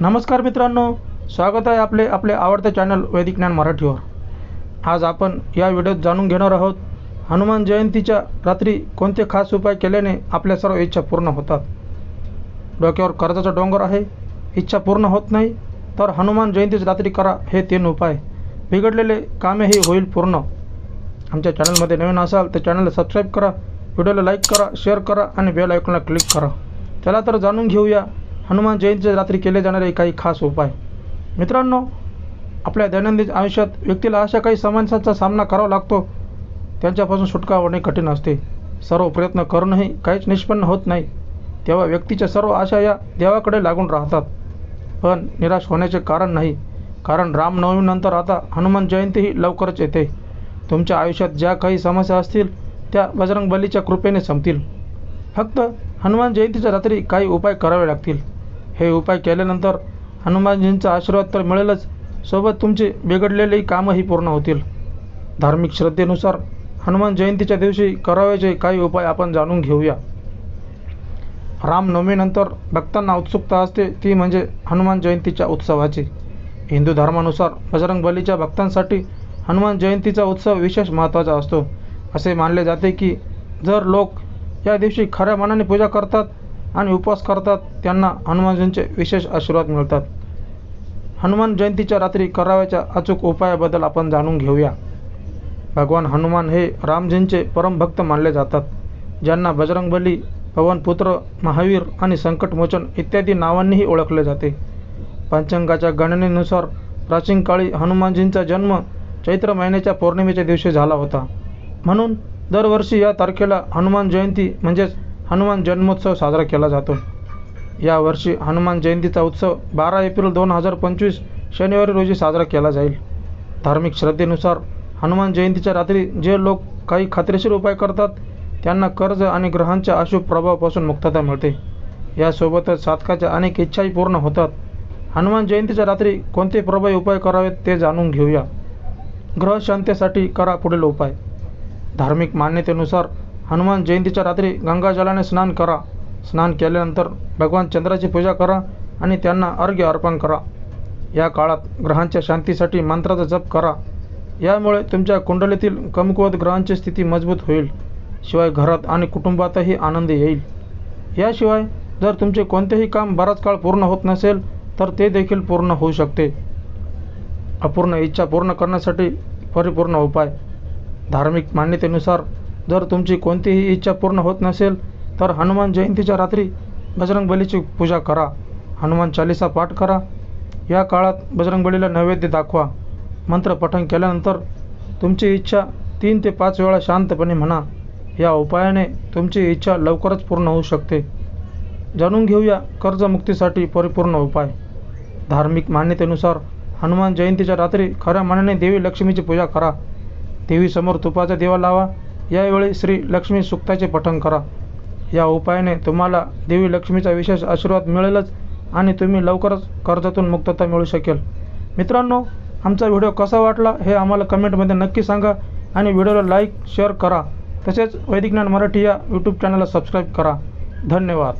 नमस्कार मित्रांनो स्वागत आहे आपले आपले आवडते चॅनल वैदिक ज्ञान मराठीवर. आज आपण या व्हिडिओत जाणून घेणार आहोत हनुमान जयंतीच्या रात्री कोणते खास उपाय केल्याने आपल्या सर्व इच्छा पूर्ण होतात? डोक्यावर कर्जाचा डोंगर आहे इच्छा पूर्ण होत नाही तर हनुमान जयंतीची रात्री करा हे तीन उपाय. बिघडलेले कामेही होईल पूर्ण. आमच्या चॅनलमध्ये नवीन असाल तर चॅनलला सबस्क्राईब करा व्हिडिओला लाईक करा शेअर करा आणि बेल आयकॉनला क्लिक करा. चला तर जाणून घेऊया हनुमान जयंतीच्या रात्री केले जाणारे काही खास उपाय. मित्रांनो आपल्या दैनंदिन आयुष्यात व्यक्तीला अशा काही समस्यांचा सामना करावा लागतो. त्यांच्यापासून सुटका होणे कठीण असते. सर्व प्रयत्न करूनही काहीच निष्पन्न होत नाही. तेव्हा व्यक्तीच्या सर्व आशा या देवाकडे लागून राहतात. पण निराश होण्याचे कारण नाही. कारण रामनवमीनंतर आता हनुमान जयंतीही लवकरच येते. तुमच्या आयुष्यात ज्या काही समस्या असतील त्या बजरंग बलीच्या कृपेने संपतील. फक्त हनुमान जयंतीच्या रात्री काही उपाय करावे लागतील. हे उपाय केल्यानंतर हनुमानजींचा आशीर्वाद तर मिळेलच. सोबत तुमचे बिघडलेलेही कामही पूर्ण होतील. धार्मिक श्रद्धेनुसार हनुमान जयंतीच्या दिवशी करावयाचे काही उपाय आपण जाणून घेऊया. रामनवमीनंतर भक्तांना उत्सुकता असते ती म्हणजे हनुमान जयंतीच्या उत्सवाची. हिंदू धर्मानुसार बजरंग बलीच्या भक्तांसाठी हनुमान जयंतीचा उत्सव विशेष महत्त्वाचा असतो. असे मानले जाते की जर लोक या दिवशी खऱ्या मनाने पूजा करतात आणि उपवास करतात त्यांना हनुमानजींचे विशेष आशीर्वाद मिळतात. हनुमान जयंतीच्या रात्री करावयाच्या अचूक उपायाबद्दल आपण जाणून घेऊया. भगवान हनुमान हे रामजींचे परमभक्त मानले जातात ज्यांना बजरंगबली पवनपुत्र महावीर आणि संकटमोचन इत्यादी नावांनीही ओळखले जाते. पंचांगाच्या गणनेनुसार प्राचीन काळी हनुमानजींचा जन्म चैत्र महिन्याच्या पौर्णिमेच्या दिवशी झाला होता. म्हणून दरवर्षी या तारखेला हनुमान जयंती म्हणजेच हनुमान जन्मोत्सव साजरा केला जातो. यावर्षी हनुमान जयंतीचा उत्सव बारा एप्रिल दोन हजार पंचवीस शनिवारी रोजी साजरा केला जाईल. धार्मिक श्रद्धेनुसार हनुमान जयंतीच्या रात्री जे लोक काही खात्रीशीर उपाय करतात त्यांना कर्ज आणि ग्रहांच्या अशुभ प्रभावापासून मुक्तता मिळते. यासोबतच साधकाच्या अनेक इच्छाही पूर्ण होतात. हनुमान जयंतीच्या रात्री कोणते प्रभावी उपाय करावेत ते जाणून घेऊया. ग्रह शांतीसाठी करा पुढील उपाय. धार्मिक मान्यतेनुसार हनुमान जयंतीच्या रात्री गंगाजलाने स्नान करा. स्नान केल्यानंतर भगवान चंद्राची पूजा करा आणि त्यांना अर्घ्य अर्पण करा. या काळात ग्रहांच्या शांतीसाठी मंत्राचा जप करा. यामुळे तुमच्या कुंडलीतील कमकुवत ग्रहांची स्थिती मजबूत होईल. शिवाय घरात आणि कुटुंबातही आनंद येईल. याशिवाय जर तुमचे कोणतेही काम बराच काळ पूर्ण होत नसेल तर ते देखील पूर्ण होऊ शकते. अपूर्ण इच्छा पूर्ण करण्यासाठी परिपूर्ण उपाय. धार्मिक मान्यतेनुसार जर तुमची कोणतीही इच्छा पूर्ण होत नसेल तर हनुमान जयंतीच्या रात्री बजरंग बलीची पूजा करा. हनुमान चालिसा पाठ करा. या काळात बजरंगबलीला नैवेद्य दाखवा. मंत्र पठण केल्यानंतर तुमची इच्छा तीन ते पाच वेळा शांतपणे म्हणा. या उपायाने तुमची इच्छा लवकरच पूर्ण होऊ शकते. जाणून घेऊया कर्जमुक्तीसाठी परिपूर्ण उपाय. धार्मिक मान्यतेनुसार हनुमान जयंतीच्या रात्री खऱ्या मनाने देवी लक्ष्मीची पूजा करा. देवीसमोर तुपाचा दिवा लावा. यावेळी श्री लक्ष्मी सुक्ताचे पठण करा. या उपायाने तुम्हाला देवी लक्ष्मीचा विशेष आशीर्वाद मिळेलच आणि तुम्ही लवकरच कर्जातून मुक्तता मिळू शकेल. मित्रांनो आमचा व्हिडिओ कसा वाटला हे आम्हाला कमेंटमध्ये नक्की सांगा आणि व्हिडिओला लाईक शेअर करा. तसेच वैदिक ज्ञान मराठी या यूट्यूब चॅनलला सबस्क्राईब करा. धन्यवाद.